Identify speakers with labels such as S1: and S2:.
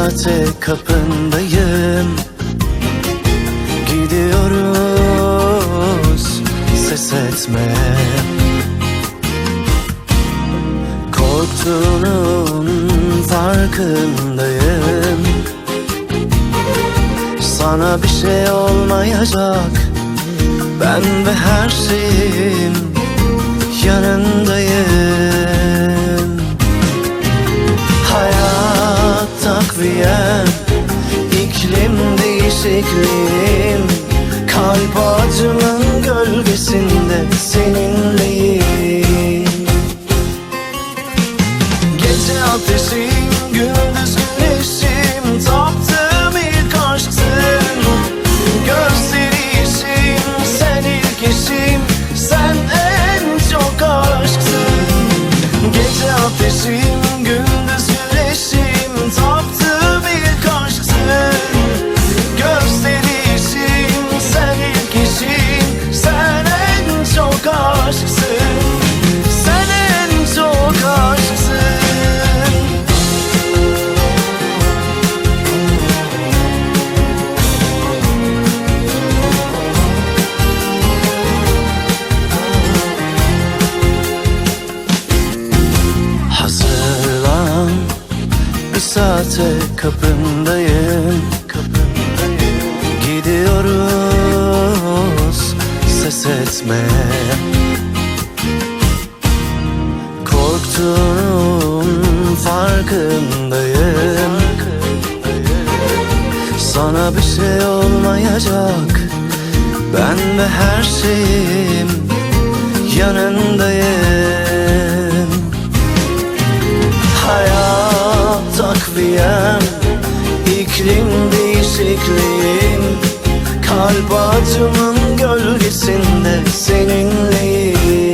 S1: Saate kapındayım. Gidiyoruz. Ses etme. Korktuğunun farkındayım. Sana bir şey olmayacak. Ben ve her şeyim yanındayım değişikliğim Kalp ağacımın gölgesinde seninleyim Hazırlan Bir saate kapındayım. Gidiyoruz Ses etme. Korktuğunun farkındayım. Sana bir şey olmayacak. Ben ve her şeyim yanındayım Bacımın gölgesinde seninleyim.